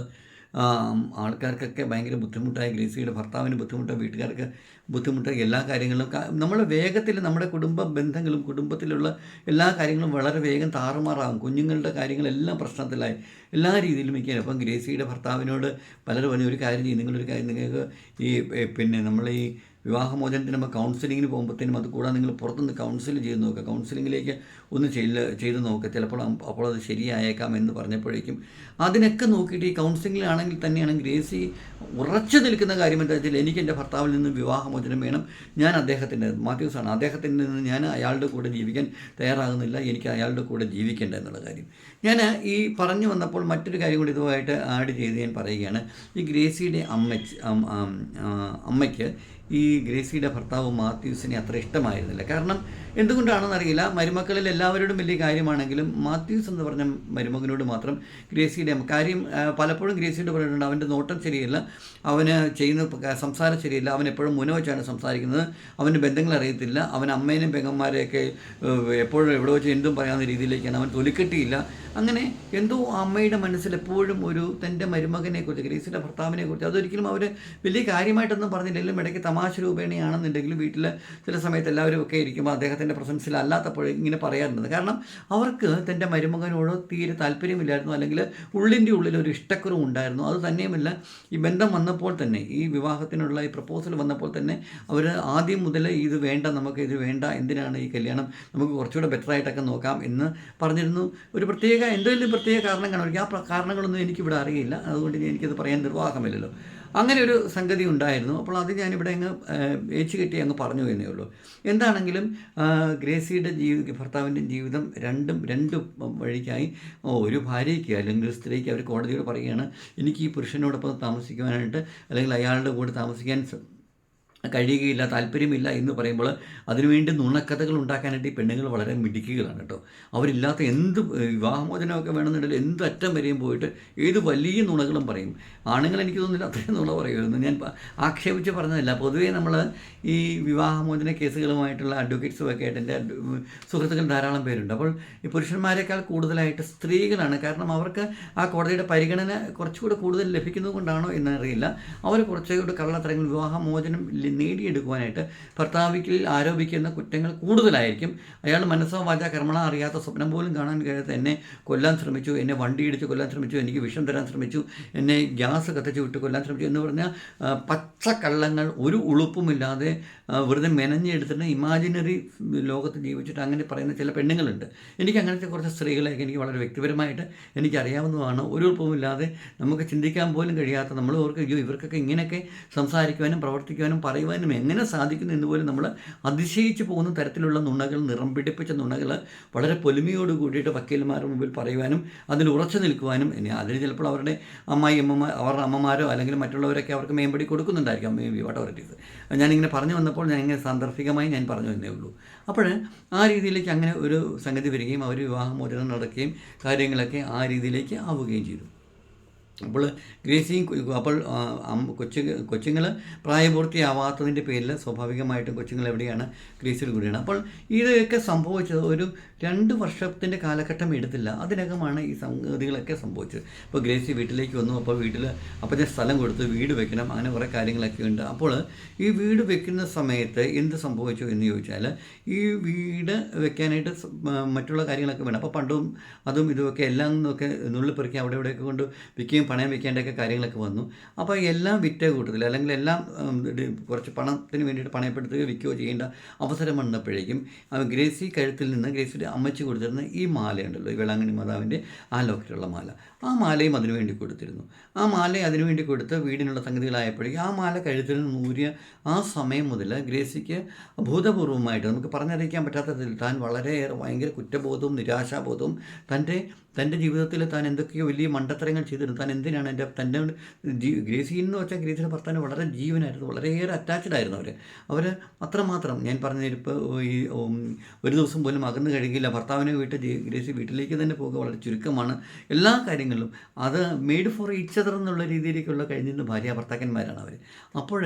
ആൾക്കാർക്കൊക്കെ ഭയങ്കര ബുദ്ധിമുട്ടായി. ഗ്രേസിയുടെ ഭർത്താവിന് ബുദ്ധിമുട്ടായി. വീട്ടുകാർക്ക് ബുദ്ധിമുട്ട് എല്ലാ കാര്യങ്ങളും നമ്മൾ വേഗത്തിൽ നമ്മുടെ കുടുംബ ബന്ധങ്ങളും കുടുംബത്തിലുള്ള എല്ലാ കാര്യങ്ങളും വളരെ വേഗം താറുമാറാകും കുഞ്ഞുങ്ങളുടെ കാര്യങ്ങളെല്ലാം പ്രശ്നത്തിലായി. എല്ലാ രീതിയിലും മിക്ക അപ്പം ഗ്രേസിയുടെ ഭർത്താവിനോട് പലരും പറഞ്ഞു ഒരു കാര്യം ചെയ്യും നിങ്ങളൊരു കാര്യം നിങ്ങൾക്ക് ഈ പിന്നെ നമ്മൾ ഈ വിവാഹമോചനത്തിന് നമ്മൾ കൗൺസിലിങ്ങിന് പോകുമ്പോഴത്തേനും അത് കൂടാതെ നിങ്ങൾ പുറത്തുനിന്ന് കൗൺസിൽ ചെയ്ത് നോക്കുക. കൗൺസിലിങ്ങിലേക്ക് ഒന്ന് ചെയ്ത് ചെയ്ത് നോക്കുക ചിലപ്പോൾ അപ്പോൾ അത് ശരിയായേക്കാം എന്ന് പറഞ്ഞപ്പോഴേക്കും അതിനൊക്കെ നോക്കിയിട്ട് ഈ കൗൺസിലിങ്ങിലാണെങ്കിൽ തന്നെയാണ് ഗ്രേസി ഉറച്ചു നിൽക്കുന്ന കാര്യം എന്താ വെച്ചാൽ എനിക്ക് എന്റെ ഭർത്താവിൽ നിന്ന് വിവാഹമോചനം വേണം. ഞാൻ അദ്ദേഹത്തിന്റെ മാത്യൂസാണ്. അദ്ദേഹത്തിന്റെ നിന്ന് ഞാൻ അയാളുടെ കൂടെ ജീവിക്കാൻ തയ്യാറാകുന്നില്ല. എനിക്ക് അയാളുടെ കൂടെ ജീവിക്കേണ്ട എന്നുള്ള കാര്യം. ഞാൻ ഈ പറഞ്ഞു വന്നപ്പോൾ മറ്റൊരു കാര്യം കൂടി ഇതുമായിട്ട് ആഡ് ചെയ്ത് ഞാൻ പറയുകയാണ്. ഈ ഗ്രേസിയുടെ അമ്മച്ച് അം- ആം, ആ, അമ്മയ്ക്ക് ഈ ഗ്രേസിയുടെ ഭർത്താവ് മാത്യൂസിനെ അത്ര ഇഷ്ടമായിരുന്നില്ല. കാരണം എന്തുകൊണ്ടാണെന്ന് അറിയില്ല മരുമക്കളിൽ എല്ലാവരോടും വലിയ കാര്യമാണെങ്കിലും മാത്യൂസ് എന്ന് പറഞ്ഞ മരുമകനോട് മാത്രം ഗ്രേസിയുടെ കാര്യം പലപ്പോഴും ഗ്രേസിയോട് പറഞ്ഞിട്ടുണ്ട് അവന്റെ നോട്ടം ശരിയല്ല. അവന് ചെയ്യുന്ന സംസാരം ശരിയല്ല. അവൻ എപ്പോഴും മുന വെച്ചാണ് സംസാരിക്കുന്നത്. അവന് ബന്ധങ്ങൾ അറിയത്തില്ല. അവൻ അമ്മേനും പെങ്ങന്മാരെയൊക്കെ എപ്പോഴും എവിടെ വെച്ച് എന്തും പറയാവുന്ന രീതിയിലേക്കാണ്. അവൻ തൊലിക്കെട്ടിയില്ല. അങ്ങനെ എന്തോ അമ്മയുടെ മനസ്സിൽ എപ്പോഴും ഒരു തന്റെ മരുമകനെക്കുറിച്ച് ഗ്രേസിയുടെ ഭർത്താവിനെക്കുറിച്ച് ഭർത്താവിനെ കുറിച്ച് അതൊരിക്കലും അവർ വലിയ കാര്യമായിട്ടൊന്നും പറഞ്ഞില്ലെങ്കിലും ഇടയ്ക്ക് തമാശ രൂപേണയാണെന്നുണ്ടെങ്കിലും വീട്ടിൽ ചില സമയത്ത് എല്ലാവരും ഒക്കെ ഇരിക്കുമ്പോൾ അദ്ദേഹത്തിന്റെ പ്രസൻസിൽ അല്ലാത്തപ്പോൾ ഇങ്ങനെ പറയാറുണ്ട്. കാരണം അവർക്ക് തന്റെ മരുമകനോട് തീരെ താല്പര്യമില്ലായിരുന്നു. അല്ലെങ്കിൽ ഉള്ളിന്റെ ഉള്ളിൽ ഒരു ഇഷ്ടക്കുറവ് ഉണ്ടായിരുന്നു. അത് തന്നെയുമല്ല ഈ ബന്ധം വന്നപ്പോൾ തന്നെ ഈ വിവാഹത്തിനുള്ള ഈ പ്രപ്പോസൽ വന്നപ്പോൾ തന്നെ അവർ ആദ്യം മുതൽ ഇത് വേണ്ട നമുക്ക് ഇത് വേണ്ട എന്തിനാണ് ഈ കല്യാണം നമുക്ക് കുറച്ചുകൂടെ ബെറ്ററായിട്ടൊക്കെ നോക്കാം എന്ന് പറഞ്ഞിരുന്നു. ഒരു പ്രത്യേക എന്തെങ്കിലും പ്രത്യേക കാരണം കാണുമായിരിക്കും ആ കാരണങ്ങളൊന്നും എനിക്കിവിടെ അറിയില്ല. അതുകൊണ്ട് എനിക്കത് പറയാൻ നിർവാഹമില്ലല്ലോ. അങ്ങനെ ഒരു സംഗതി ഉണ്ടായിരുന്നു. അപ്പോൾ അത് ഞാനിവിടെ അങ്ങ് ഏച്ചു കെട്ടി അങ്ങ് പറഞ്ഞു എന്നേ ഉള്ളൂ. എന്താണെങ്കിലും ഗ്രേസിയുടെ ജീവി ഭർത്താവിന്റെ ജീവിതം രണ്ടും രണ്ട് വഴിക്കായി ഒരു ഭാര്യയ്ക്ക് അല്ലെങ്കിൽ സ്ത്രീക്ക് അവർ കോടതിയോട് പറയുകയാണ് എനിക്ക് ഈ പുരുഷനോടൊപ്പം താമസിക്കുവാനായിട്ട് അല്ലെങ്കിൽ അയാളുടെ കൂടെ താമസിക്കാൻ കഴിയുകയില്ല താല്പര്യമില്ല എന്ന് പറയുമ്പോൾ അതിനുവേണ്ടി നുണക്കഥകൾ ഉണ്ടാക്കാനായിട്ട് ഈ പെണ്ണുങ്ങൾ വളരെ മിടുക്കുകയാണ് കേട്ടോ. അവരില്ലാത്ത എന്ത് വിവാഹമോചനമൊക്കെ വേണമെന്നുണ്ടെങ്കിൽ എന്ത് അറ്റം വരെയും പോയിട്ട് ഏത് വലിയ നുണകളും പറയും. ആണുങ്ങൾ എനിക്ക് തോന്നുന്നില്ല അത്രയും നുണ പറയുമായിരുന്നു. ഞാൻ ആക്ഷേപിച്ച് പറഞ്ഞതല്ല. പൊതുവേ നമ്മൾ ഈ വിവാഹമോചന കേസുകളുമായിട്ടുള്ള അഡ്വക്കേറ്റ്സും ഒക്കെ ആയിട്ട് എന്റെ സുഹൃത്തുക്കൾ ധാരാളം പേരുണ്ട്. അപ്പോൾ ഈ പുരുഷന്മാരെക്കാൾ കൂടുതലായിട്ട് സ്ത്രീകളാണ്. കാരണം അവർക്ക് ആ കോടതിയുടെ പരിഗണന കുറച്ചുകൂടെ കൂടുതൽ ലഭിക്കുന്നത് കൊണ്ടാണോ എന്നറിയില്ല. അവർ കുറച്ചുകൂടെ കള്ളത്തരങ്ങൾ വിവാഹമോചനം നേടിയെടുക്കുവാനായിട്ട് ഭർത്താവിക്കിൽ ആരോപിക്കുന്ന കുറ്റങ്ങൾ കൂടുതലായിരിക്കും. അയാൾ മനസ്സോ വാച കർമ്മണ അറിയാത്ത സ്വപ്നം പോലും കാണാൻ കഴിയാത്ത എന്നെ കൊല്ലാൻ ശ്രമിച്ചു എന്നെ വണ്ടി ഇടിച്ച് കൊല്ലാൻ ശ്രമിച്ചു എനിക്ക് വിഷം തരാൻ ശ്രമിച്ചു എന്നെ ഗ്യാസ് കത്തിച്ച് വിട്ട് കൊല്ലാൻ ശ്രമിച്ചു എന്ന് പറഞ്ഞാൽ പച്ചക്കള്ളങ്ങൾ ഒരു ഉളുപ്പുമില്ലാതെ വെറുതെ മെനഞ്ഞെടുത്തിട്ട് ഇമാജിനറി ലോകത്ത് ജീവിച്ചിട്ട് അങ്ങനെ പറയുന്ന ചില പെണ്ണുങ്ങളുണ്ട്. എനിക്ക് അങ്ങനത്തെ കുറച്ച് സ്ത്രീകളെയൊക്കെ എനിക്ക് വളരെ വ്യക്തിപരമായിട്ട് എനിക്കറിയാവുന്നതാണ്. ഒരു ഉൾപ്പുമില്ലാതെ നമുക്ക് ചിന്തിക്കാൻ പോലും കഴിയാത്ത നമ്മൾ ഓർക്ക് അയ്യോ ഇവർക്കൊക്കെ ഇങ്ങനെയൊക്കെ സംസാരിക്കുവാനും പ്രവർത്തിക്കുവാനും പറയുവാനും എങ്ങനെ സാധിക്കുന്നു? എന്ന് പോലും നമ്മൾ അതിശയിച്ച് പോകുന്ന തരത്തിലുള്ള നുണകൾ നിറം പിടിപ്പിച്ച നുണകൾ വളരെ പൊലിമയോട് കൂടിയിട്ട് വക്കീലന്മാരുടെ മുമ്പിൽ പറയുവാനും അതിൽ ഉറച്ചു നിൽക്കുവാനും ഇനി അതിന് ചിലപ്പോൾ അവരുടെ അമ്മായി അമ്മമാർ അവരുടെ അമ്മമാരോ അല്ലെങ്കിൽ മറ്റുള്ളവരൊക്കെ അവർക്ക് മേമ്പടി കൊടുക്കുന്നുണ്ടായിരിക്കാം. മേ ബി വാട്ട് ഓറിറ്റീസ് ഞാനിങ്ങനെ പറഞ്ഞു വന്നപ്പോൾ ഞാൻ ഇങ്ങനെ സാന്ദർഭികമായി ഞാൻ പറഞ്ഞു എന്നേ ഉള്ളൂ. അപ്പോൾ ആ രീതിയിലേക്ക് അങ്ങനെ ഒരു സംഗതി വരികയും അവർ വിവാഹമോചനം നടക്കുകയും കാര്യങ്ങളൊക്കെ ആ രീതിയിലേക്ക് ആവുകയും ചെയ്തു. അപ്പോൾ ഗ്രേസിയും അപ്പോൾ കൊച്ചു കൊച്ചുങ്ങൾ പ്രായപൂർത്തിയാവാത്തതിന്റെ പേരിൽ സ്വാഭാവികമായിട്ടും കൊച്ചുങ്ങൾ എവിടെയാണ് ഗ്രേസിൽ കൂടിയാണ്. അപ്പോൾ ഇതൊക്കെ സംഭവിച്ചത് ഒരു രണ്ട് വർഷത്തിന്റെ കാലഘട്ടം എടുത്തില്ല. അതിനകമാണ് ഈ സംഗതികളൊക്കെ സംഭവിച്ചത്. ഇപ്പോൾ ഗ്രേസി വീട്ടിലേക്ക് വന്നു. അപ്പോൾ വീട്ടിൽ അപ്പോൾ ഞാൻ സ്ഥലം കൊടുത്ത്. വീട് വെക്കണം. അങ്ങനെ കുറേ കാര്യങ്ങളൊക്കെ ഉണ്ട്. അപ്പോൾ ഈ വീട് വെക്കുന്ന സമയത്ത് എന്ത് സംഭവിച്ചു എന്ന് ചോദിച്ചാൽ ഈ വീട് വെക്കാനായിട്ട് മറ്റുള്ള കാര്യങ്ങളൊക്കെ വേണം. അപ്പോൾ പണ്ടും അതും ഇതുമൊക്കെ എല്ലാം ഒക്കെ നുള്ളിപ്പെറുക്കി അവിടെ ഇവിടെയൊക്കെ കൊണ്ട് വിൽക്കുകയും പണയം വെക്കേണ്ടൊക്കെ കാര്യങ്ങളൊക്കെ വന്നു. അപ്പോൾ എല്ലാം വിറ്റ കൂട്ടത്തിൽ അല്ലെങ്കിൽ എല്ലാം കുറച്ച് പണത്തിന് വേണ്ടിയിട്ട് പണയപ്പെടുത്തുകയോ വിൽക്കുകയോ ചെയ്യേണ്ട അവസരം വന്നപ്പോഴേക്കും ആ ഗ്രേസി കഴുത്തിൽ നിന്ന് ഗ്രേസിയുടെ അമ്മച്ചി കൊടുത്തിരുന്ന ഈ മാലയുണ്ടല്ലോ ഈ വേളാങ്കണ്ണി മാതാവിന്റെ ആ ലോക്കറ്റുള്ള മാല. ആ മാലയും അതിനുവേണ്ടി കൊടുത്തിരുന്നു. ആ മാല അതിനുവേണ്ടി കൊടുത്ത് വീടിനുള്ള സംഗതികളായപ്പോഴേക്കും ആ മാല കഴുത്തിൽ നിന്ന് ഊരിയ ആ സമയം മുതൽ ഗ്രേസിക്ക് ഭൂതപൂർവമായിട്ട് നമുക്ക് പറഞ്ഞറിയിക്കാൻ പറ്റാത്ത താൻ വളരെയേറെ ഭയങ്കര കുറ്റബോധവും നിരാശാബോധവും തന്റെ തന്റെ ജീവിതത്തിൽ താൻ എന്തൊക്കെയോ വലിയ മണ്ടത്തരങ്ങൾ ചെയ്തിരുന്നു. താൻ എന്തിനാണ് എന്റെ തന്റെ ജീ എന്ന് വെച്ചാൽ ഗ്രേസിയുടെ ഭർത്താവിന് വളരെ ജീവനായിരുന്നു. വളരെയേറെ അറ്റാച്ച്ഡ് ആയിരുന്നു അവർ അവർ അത്രമാത്രം ഞാൻ പറഞ്ഞ ഇപ്പോൾ ഈ ഒരു ദിവസം പോലും അകന്ന് കഴിയില്ല. ഭർത്താവിനെ വീട്ട് ഗ്രേസി വീട്ടിലേക്ക് തന്നെ പോകുക വളരെ ചുരുക്കമാണ്. എല്ലാ കാര്യങ്ങളിലും അത് മെയ്ഡ് ഫോർ ഈച്ച് അതർ എന്നുള്ള രീതിയിലേക്കുള്ള കഴിഞ്ഞിരുന്ന ഭാര്യ ഭർത്താക്കന്മാരാണ് അവർ അപ്പോൾ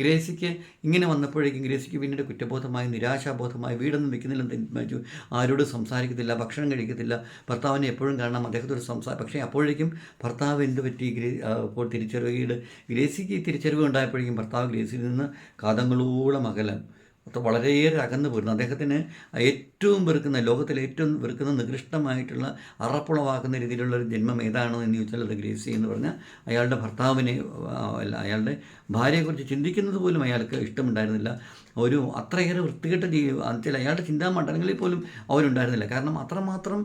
ഗ്രേസിക്ക് ഇങ്ങനെ വന്നപ്പോഴേക്കും ഗ്രേസിക്ക് പിന്നീട് കുറ്റബോധമായി നിരാശാബോധമായി വീടൊന്നും വെക്കുന്നില്ല ആരോടും സംസാരിക്കത്തില്ല ഭക്ഷണം കഴിക്കത്തില്ല ഭർത്താവിനെ എപ്പോഴും കാണാം അദ്ദേഹത്തോട് സംസാരം പക്ഷേ അപ്പോഴേക്കും ഭർത്താവ് എന്ത് പറ്റി? അപ്പോൾ തിരിച്ചറിവുകയുടെ ഗ്രേസിക്ക് തിരിച്ചറിവ് ഉണ്ടായപ്പോഴേക്കും ഭർത്താവ് ഗ്രേസിൽ നിന്ന് കാതങ്ങളോളം അകലം. വളരെയേറെ അകന്നു പോയിരുന്നു. അദ്ദേഹത്തിന് ഏറ്റവും വെറുക്കുന്ന ലോകത്തിലെ ഏറ്റവും വെറുക്കുന്ന നികൃഷ്ടമായിട്ടുള്ള അറപ്പുളവാക്കുന്ന രീതിയിലുള്ള ഒരു ജന്മം ഏതാണോ എന്ന് ചോദിച്ചാൽ അത് ഗ്രേസി എന്ന് പറഞ്ഞാൽ അയാളുടെ ഭർത്താവിനെ അല്ല അയാളുടെ ഭാര്യയെക്കുറിച്ച് ചിന്തിക്കുന്നത് പോലും അയാൾക്ക് ഇഷ്ടമുണ്ടായിരുന്നില്ല. ഒരു അത്രയേറെ വൃത്തികെട്ട ജീവി അയാളുടെ ചിന്താമണ്ഡലങ്ങളിൽ പോലും അവരുണ്ടായിരുന്നില്ല കാരണം അത്രമാത്രം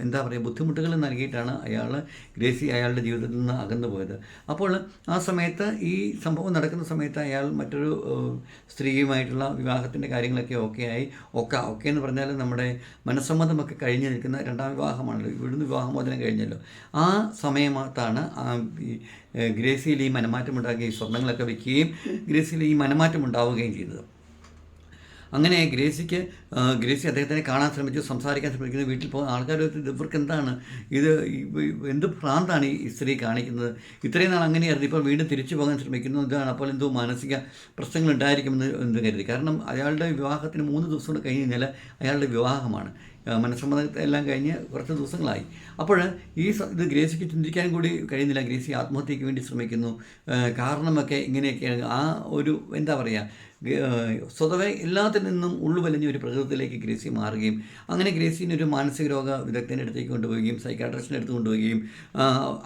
എന്താ പറയുക ബുദ്ധിമുട്ടുകൾ നൽകിയിട്ടാണ് അയാൾ ഗ്രേസി അയാളുടെ ജീവിതത്തിൽ നിന്ന് അകന്നു പോയത്. അപ്പോൾ ആ സമയത്ത് ഈ സംഭവം നടക്കുന്ന സമയത്ത് അയാൾ മറ്റൊരു സ്ത്രീയുമായിട്ടുള്ള വിവാഹത്തിന്റെ കാര്യങ്ങളൊക്കെ ഓക്കെ ആയി. ഒക്കെ ഓക്കെ എന്ന് പറഞ്ഞാൽ നമ്മുടെ മനസ്സമ്മതമൊക്കെ കഴിഞ്ഞ് നിൽക്കുന്ന രണ്ടാം വിവാഹമാണല്ലോ. ഇവിടുന്ന് വിവാഹമോചനം കഴിഞ്ഞല്ലോ. ആ സമയത്താണ് ഗ്രേസിയിൽ ഈ മനമാറ്റമുണ്ടാകുകയും സ്വർണങ്ങളൊക്കെ വിൽക്കുകയും ഗ്രേസിയിൽ ഈ മനമാറ്റം ഉണ്ടാവുകയും ചെയ്തത്. അങ്ങനെ ഗ്രേസിക്ക് ഗ്രേസി അദ്ദേഹത്തിനെ കാണാൻ ശ്രമിച്ചു സംസാരിക്കാൻ ശ്രമിക്കുന്നു വീട്ടിൽ പോകുന്ന ആൾക്കാർ ഇവർക്ക് എന്താണ് ഇത് എന്ത് ഭ്രാന്താണ് ഈ സ്ത്രീ കാണിക്കുന്നത്? ഇത്രയും നാൾ അങ്ങനെയായിരുന്നു ഇപ്പോൾ വീണ്ടും തിരിച്ചു പോകാൻ ശ്രമിക്കുന്നു ഇതാണ് അപ്പോൾ എന്തോ മാനസിക പ്രശ്നങ്ങൾ ഉണ്ടായിരിക്കുമെന്ന് എന്ന് കരുതി? കാരണം അയാളുടെ വിവാഹത്തിന് മൂന്ന് ദിവസം കൂടെ കഴിഞ്ഞ് കഴിഞ്ഞാൽ അയാളുടെ വിവാഹമാണ്. മനസ്സമ്മതത്തെല്ലാം കഴിഞ്ഞ് കുറച്ച് ദിവസങ്ങളായി. അപ്പോൾ ഈ ഇത് ഗ്രേസിക്ക് ചിന്തിക്കാൻ കൂടി കഴിയുന്നില്ല. ഗ്രേസി ആത്മഹത്യയ്ക്ക് വേണ്ടി ശ്രമിക്കുന്നു. കാരണമൊക്കെ ഇങ്ങനെയൊക്കെയാണ്. ആ ഒരു എന്താ പറയുക സ്വതവേ എല്ലാത്തിൽ നിന്നും ഉള്ളുവലിഞ്ഞ ഒരു പ്രകൃതത്തിലേക്ക് ഗ്രേസി മാറുകയും അങ്ങനെ ഗ്രേസിനെ ഒരു മാനസിക രോഗ വിദഗ്ധന്റെ അടുത്തേക്ക് കൊണ്ടുപോവുകയും സൈക്കാട്രിസ്റ്റിന്റെ അടുത്ത് കൊണ്ടുപോവുകയും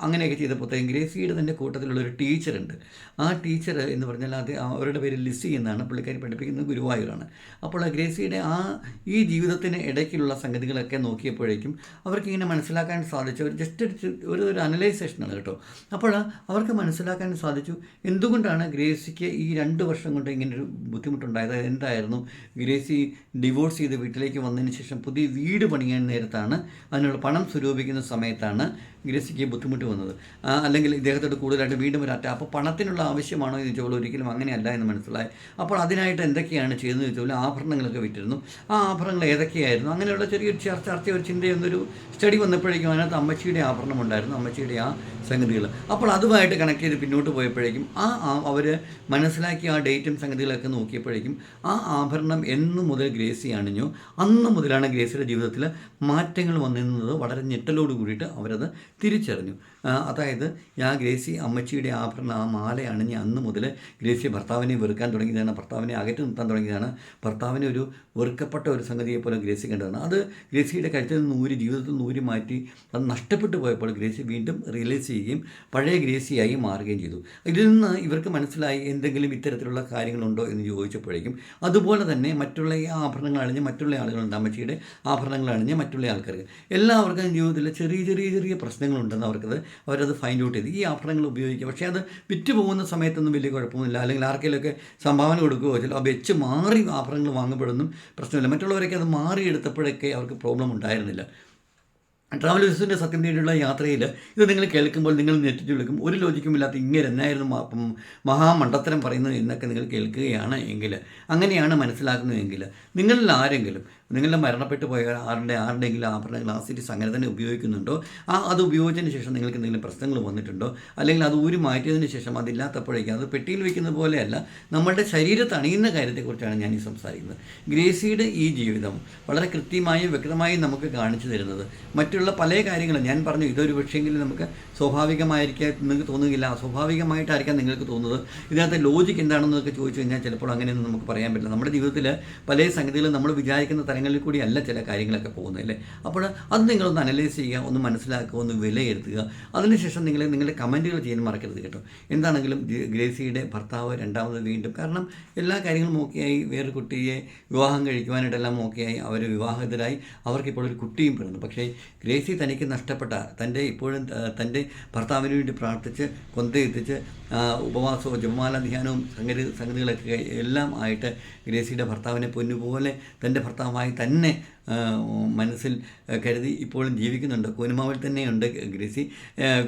അങ്ങനെയൊക്കെ ചെയ്തപ്പോഴത്തേക്കും ഗ്രേസിയുടെ തന്നെ കൂട്ടത്തിലുള്ള ഒരു ടീച്ചറുണ്ട്. ആ ടീച്ചർ എന്ന് പറഞ്ഞാൽ അത് അവരുടെ പേര് ലിസി എന്നാണ്. പുള്ളിക്കാരി പഠിപ്പിക്കുന്നത് ഗുരുവായൂരാണ്. അപ്പോൾ ഗ്രേസിയുടെ ആ ഈ ജീവിതത്തിന് ഇടയ്ക്കുള്ള സംഗതികളൊക്കെ നോക്കിയപ്പോഴേക്കും അവർക്ക് ഇങ്ങനെ മനസ്സിലാക്കാൻ സാധിച്ചു. ഒരു ജസ്റ്റ് ഒരു ഒരു അനലൈസേഷനാണ് കേട്ടോ. അപ്പോൾ അവർക്ക് മനസ്സിലാക്കാൻ സാധിച്ചു. എന്തുകൊണ്ടാണ് ഗ്രേസിക്ക് ഈ രണ്ട് വർഷം കൊണ്ട് ഇങ്ങനൊരു ബുദ്ധിമുട്ടുണ്ടായത്? എന്തായിരുന്നു? ഗ്രേസി ഡിവോഴ്സ് ചെയ്ത് വീട്ടിലേക്ക് വന്നതിന് ശേഷം പുതിയ വീട് പണിയാൻ നേരത്താണ് അതിനുള്ള പണം സ്വരൂപിക്കുന്ന സമയത്താണ് ഗ്രേസിക്ക് ബുദ്ധിമുട്ട് വന്നത്. അല്ലെങ്കിൽ ഇദ്ദേഹത്തോട് കൂടുതലായിട്ട് വീണ്ടും ഒരു അറ്റ അപ്പോൾ പണത്തിനുള്ള ആവശ്യമാണോ എന്ന് ചോദിച്ചപ്പോൾ ഒരിക്കലും അങ്ങനെയല്ല എന്ന് മനസ്സിലായി. അപ്പോൾ അതിനായിട്ട് എന്തൊക്കെയാണ് ചെയ്യുന്നത് ചോദിച്ചാൽ ആഭരണങ്ങളൊക്കെ വിറ്റിരുന്നു. ആ ആഭരണങ്ങൾ ഏതൊക്കെയായിരുന്നു? അങ്ങനെയുള്ള ചെറിയൊരു ചർച്ച ഒരു ചിന്തയൊന്നൊരു സ്റ്റഡി വന്നപ്പോഴേക്കും അതിനകത്ത് അമ്മച്ചിയുടെ ആഭരണം ഉണ്ടായിരുന്നു അമ്മച്ചിയുടെ ആ സംഗതികൾ. അപ്പോൾ അതുമായിട്ട് കണക്ട് ചെയ്ത് പിന്നോട്ട് പോയപ്പോഴേക്കും ആ അവർ മനസ്സിലാക്കിയ ആ ഡേറ്റും സംഗതികളൊക്കെ നോക്കിയപ്പോഴേക്കും ആ ആഭരണം എന്ന് മുതൽ ഗ്രേസി അണിഞ്ഞു. അന്ന് മുതലാണ് ഗ്രേസിയുടെ ജീവിതത്തിൽ മാറ്റങ്ങൾ വന്നിരുന്നത് വളരെ ഞെട്ടലോട് കൂടിയിട്ട് അവരത് തിരിച്ചറിഞ്ഞു. അതായത് ആ ഗ്രേസി അമ്മച്ചിയുടെ ആഭരണം ആ മാല അണിഞ്ഞ് അന്ന് മുതൽ ഗ്രേസി ഭർത്താവിനെ വെറുക്കാൻ തുടങ്ങിയതാണ്. ഭർത്താവിനെ അകറ്റി നിർത്താൻ തുടങ്ങിയതാണ്. ഭർത്താവിനെ ഒരു വെറുക്കപ്പെട്ട ഒരു സംഗതിയെ പോലെ ഗ്രേസി കണ്ടതാണ്. അത് ഗ്രേസിയുടെ കഴുത്തിൽ നിന്ന് ഊരി ജീവിതത്തിൽ നിന്ന് ഊരി മാറ്റി അത് നഷ്ടപ്പെട്ടു പോയപ്പോൾ ഗ്രേസി വീണ്ടും റിയലൈസ് ചെയ്യുകയും പഴയ ഗ്രേസിയായി മാറുകയും ചെയ്തു. ഇതിൽ നിന്ന് ഇവർക്ക് മനസ്സിലായി എന്തെങ്കിലും ഇത്തരത്തിലുള്ള കാര്യങ്ങളുണ്ടോ എന്ന് ചോദിച്ചപ്പോഴേക്കും അതുപോലെ തന്നെ മറ്റുള്ള ഈ ആഭരണങ്ങൾ അണിഞ്ഞ് മറ്റുള്ള ആളുകളുണ്ട്. അമ്മച്ചിയുടെ ആഭരണങ്ങൾ അണിഞ്ഞ് മറ്റുള്ള ആൾക്കാർക്ക് എല്ലാവർക്കും ജീവിതത്തിൽ ചെറിയ ചെറിയ ചെറിയ പ്രശ്നങ്ങളുണ്ടെന്ന് അവർക്കത് അവരത് ഫൈൻഡ് ഔട്ട് ചെയ്ത്. ഈ ആഭരണങ്ങൾ ഉപയോഗിക്കുക. പക്ഷേ അത് വിറ്റ് പോകുന്ന സമയത്തൊന്നും വലിയ കുഴപ്പമൊന്നുമില്ല. അല്ലെങ്കിൽ ആർക്കെങ്കിലുമൊക്കെ സംഭാവന കൊടുക്കുകയോ ചില വെച്ച് മാറി ആഭരണങ്ങൾ വാങ്ങപ്പെടുന്നതും പ്രശ്നമില്ല. മറ്റുള്ളവരൊക്കെ അത് മാറിയെടുത്തപ്പോഴൊക്കെ അവർക്ക് പ്രോബ്ലം ഉണ്ടായിരുന്നില്ല. ട്രാവൽ ബിസിന്റെ സത്യം തേടിയുള്ള യാത്രയിൽ ഇത് നിങ്ങൾ കേൾക്കുമ്പോൾ നിങ്ങൾ നെറ്റിച്ച് വിളിക്കും. ഒരു ലോജിക്കുമില്ലാത്ത ഇങ്ങനെ എന്നായിരുന്നു മഹാമണ്ഡത്തരം പറയുന്നത് എന്നൊക്കെ നിങ്ങൾ കേൾക്കുകയാണ് എങ്കിൽ അങ്ങനെയാണ് മനസ്സിലാക്കുന്നതെങ്കിൽ നിങ്ങളിൽ ആരെങ്കിലും നിങ്ങളുടെ മരണപ്പെട്ടു പോയ ആരുടെ ആരുടെയെങ്കിലും ആഭരണങ്ങൾ ആ സീരീസ് അങ്ങനെ തന്നെ ഉപയോഗിക്കുന്നുണ്ടോ? ആ അത് ഉപയോഗിച്ചതിന് ശേഷം നിങ്ങൾക്ക് എന്തെങ്കിലും പ്രശ്നങ്ങൾ വന്നിട്ടുണ്ടോ? അല്ലെങ്കിൽ അത് ഊരി മാറ്റിയതിന് ശേഷം അതില്ലാത്തപ്പോഴേക്കും അത് പെട്ടിയിൽ വെക്കുന്ന പോലെയല്ല നമ്മളുടെ ശരീരത്ത് അണിയുന്ന കാര്യത്തെക്കുറിച്ചാണ് ഞാൻ ഈ സംസാരിക്കുന്നത്. ഗ്രേസിയുടെ ഈ ജീവിതം വളരെ കൃത്യമായും വ്യക്തമായും നമുക്ക് കാണിച്ചു തരുന്നത്. മറ്റുള്ള പല കാര്യങ്ങളും ഞാൻ പറഞ്ഞു ഇതൊരു പക്ഷേങ്കിലും നമുക്ക് സ്വാഭാവികമായിരിക്കാൻ നിങ്ങൾക്ക് തോന്നുകയില്ല അസ്വാഭാവികമായിട്ടായിരിക്കാം നിങ്ങൾക്ക് തോന്നുന്നത്. ഇതിനകത്ത് ലോജിക് എന്താണെന്നൊക്കെ ചോദിച്ചു കഴിഞ്ഞാൽ ചിലപ്പോൾ അങ്ങനെയൊന്നും നമുക്ക് പറയാൻ പറ്റില്ല. നമ്മുടെ ജീവിതത്തിൽ പല സംഗതികളും നമ്മൾ വിചാരിക്കുന്ന തലങ്ങളിൽ കൂടിയല്ല ചില കാര്യങ്ങളൊക്കെ പോകുന്നത് അല്ലേ? അപ്പോൾ അത് നിങ്ങളൊന്ന് അനലൈസ് ചെയ്യുക ഒന്ന് മനസ്സിലാക്കുക ഒന്ന് വിലയിരുത്തുക. അതിനുശേഷം നിങ്ങൾ നിങ്ങളുടെ കമന്റുകൾ ചെയ്യാൻ മറക്കരുത് കേട്ടോ. എന്താണെങ്കിലും ഗ്രേസിയുടെ ഭർത്താവ് രണ്ടാമത് വീണ്ടും കാരണം എല്ലാ കാര്യങ്ങളും ഓക്കെയായി വേറൊരു കുട്ടിയെ വിവാഹം കഴിക്കുവാനായിട്ടെല്ലാം ഓക്കെയായി അവർ വിവാഹിതരായി അവർക്കിപ്പോൾ ഒരു കുട്ടിയും പിറന്നു. പക്ഷേ ഗ്രേസി തനിക്ക് നഷ്ടപ്പെട്ട തന്റെ ഇപ്പോഴും തന്റെ ഭർത്താവിന് വേണ്ടി പ്രാർത്ഥിച്ച് കൊന്തയെത്തിച്ച് ഉപവാസവും ജപമാല ധ്യാനവും സംഗതി സംഗതികളൊക്കെ എല്ലാം ആയിട്ട് ഗ്രേസിയുടെ ഭർത്താവിനെ പൊന്നുപോലെ തന്റെ ഭർത്താവായി തന്നെ മനസ്സിൽ കരുതി ഇപ്പോഴും ജീവിക്കുന്നുണ്ട്. കുനുമാവിൽ തന്നെയുണ്ട് ഗ്രേസി.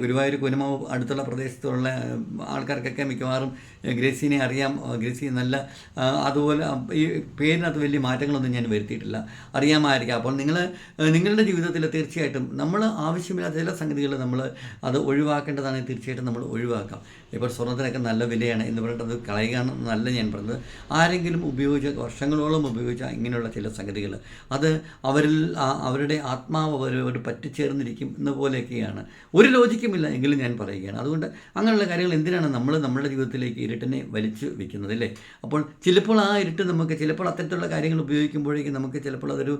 ഗുരുവായൂർ കുനുമാവ് അടുത്തുള്ള പ്രദേശത്തുള്ള ആൾക്കാർക്കൊക്കെ മിക്കവാറും ഗ്രേസിനെ അറിയാം. ഗ്രേസി നല്ല അതുപോലെ ഈ പേരിനകത്ത് വലിയ മാറ്റങ്ങളൊന്നും ഞാൻ വരുത്തിയിട്ടില്ല. അറിയാമായിരിക്കാം. അപ്പോൾ നിങ്ങൾ നിങ്ങളുടെ ജീവിതത്തിൽ തീർച്ചയായിട്ടും നമ്മൾ ആവശ്യമില്ലാത്ത ചില സംഗതികൾ നമ്മൾ അത് ഒഴിവാക്കേണ്ടതാണെങ്കിൽ തീർച്ചയായിട്ടും നമ്മൾ ഒഴിവാക്കാം. ഇപ്പോൾ സ്വർണത്തിനൊക്കെ നല്ല വിലയാണ് എന്ന് പറഞ്ഞിട്ട് അത് കളയുകയാണെന്നല്ല ഞാൻ പറഞ്ഞത്. ആരെങ്കിലും ഉപയോഗിച്ച വർഷങ്ങളോളം ഉപയോഗിച്ച ഇങ്ങനെയുള്ള ചില സംഗതികൾ അത് അവരിൽ അവരുടെ ആത്മാവ് അവരോട് പറ്റിച്ചേർന്നിരിക്കും എന്ന പോലെയൊക്കെയാണ്. ഒരു ലോജിക്കുമില്ല എങ്കിലും ഞാൻ പറയുകയാണ്. അതുകൊണ്ട് അങ്ങനെയുള്ള കാര്യങ്ങൾ എന്തിനാണ് നമ്മൾ നമ്മുടെ ജീവിതത്തിലേക്ക് ഇരുട്ടിനെ വലിച്ചു വെക്കുന്നത് അല്ലേ? അപ്പോൾ ചിലപ്പോൾ ആ ഇരുട്ട് നമുക്ക് ചിലപ്പോൾ അത്തരത്തിലുള്ള കാര്യങ്ങൾ ഉപയോഗിക്കുമ്പോഴേക്കും നമുക്ക് ചിലപ്പോൾ അതൊരു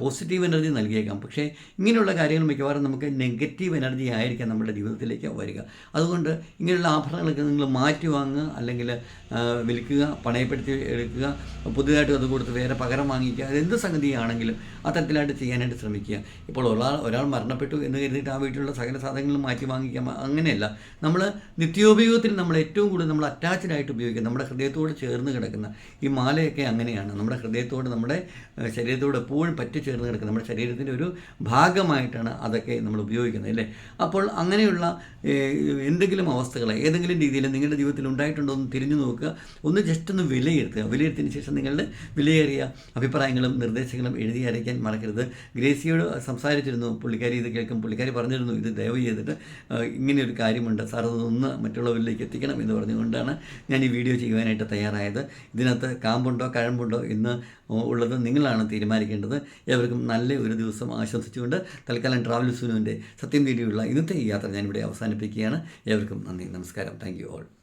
പോസിറ്റീവ് എനർജി നൽകിയേക്കാം. പക്ഷേ ഇങ്ങനെയുള്ള കാര്യങ്ങൾ മിക്കവാറും നമുക്ക് നെഗറ്റീവ് എനർജി ആയിരിക്കാം നമ്മുടെ ജീവിതത്തിലേക്ക് വരിക. അതുകൊണ്ട് ഇങ്ങനെയുള്ള ആഭരണങ്ങളൊക്കെ നിങ്ങൾ മാറ്റി വാങ്ങുക അല്ലെങ്കിൽ വിൽക്കുക പണയപ്പെടുത്തി എടുക്കുക പുതിയതായിട്ട് അത് കൊടുത്ത് വേറെ പകരം വാങ്ങിക്കുക അതെന്ത് സംഗതിയാണെങ്കിലും അത്തരത്തിലായിട്ട് ചെയ്യാനായിട്ട് ശ്രമിക്കുക. ഇപ്പോൾ ഒരാൾ ഒരാൾ മരണപ്പെട്ടു എന്ന് കരുതിയിട്ട് ആ വീട്ടിലുള്ള സകല സാധനങ്ങളും മാറ്റി വാങ്ങിക്കാം. അങ്ങനെയല്ല. നമ്മൾ നിത്യോപയോഗത്തിൽ നമ്മൾ ഏറ്റവും കൂടുതൽ നമ്മൾ അറ്റാച്ച്ഡ് ആയിട്ട് ഉപയോഗിക്കുക. നമ്മുടെ ഹൃദയത്തോട് ചേർന്ന് കിടക്കുന്ന ഈ മാലയൊക്കെ അങ്ങനെയാണ്. നമ്മുടെ ഹൃദയത്തോട് നമ്മുടെ ശരീരത്തോട് എപ്പോഴും പറ്റി ചേർന്ന് കിടക്കുന്ന നമ്മുടെ ശരീരത്തിന്റെ ഒരു ഭാഗമായിട്ടാണ് അതൊക്കെ നമ്മൾ ഉപയോഗിക്കുന്നത് അല്ലേ? അപ്പോൾ അങ്ങനെയുള്ള എന്തെങ്കിലും അവസ്ഥകൾ ഏതെങ്കിലും രീതിയിൽ നിങ്ങളുടെ ജീവിതത്തിൽ ഉണ്ടായിട്ടുണ്ടോ എന്ന് തിരിഞ്ഞു നോക്കുക. ഒന്ന് ജസ്റ്റ് ഒന്ന് വിലയിരുത്തുക. വിലയിരുത്തിയതിന് ശേഷം നിങ്ങളുടെ വിലയേറിയ അഭിപ്രായങ്ങളും നിർദ്ദേശങ്ങളും എഴുതി അറിയിക്കാൻ മറക്കരുത്. ഗ്രേസിയോട് സംസാരിച്ചിരുന്നു. പുള്ളിക്കാരി ഇത് കേൾക്കും. പുള്ളിക്കാരി പറഞ്ഞിരുന്നു ഇത് ദയവ് ചെയ്തിട്ട് ഇങ്ങനെ ഇങ്ങനെയൊരു കാര്യമുണ്ട്. സാർ അതൊന്ന് മറ്റുള്ളവരിലേക്ക് എത്തിക്കണം എന്ന് പറഞ്ഞുകൊണ്ടാണ് ഞാൻ ഈ വീഡിയോ ചെയ്യുവാനായിട്ട് തയ്യാറായത്. ഇതിനകത്ത് കാമ്പുണ്ടോ കഴമ്പുണ്ടോ എന്ന് ഉള്ളത് നിങ്ങളാണ് തീരുമാനിക്കേണ്ടത്. ഏവർക്കും നല്ല ഒരു ദിവസം ആശംസിച്ചുകൊണ്ട് തൽക്കാലം ട്രാവൽ സുനുവിന്റെ സത്യം വീഡിയോയുള്ള ഇന്നത്തെ ഈ യാത്ര ഞാനിവിടെ അവസാനിപ്പിക്കുകയാണ്. ഏവർക്കും നന്ദി. നമസ്കാരം. Thank you all.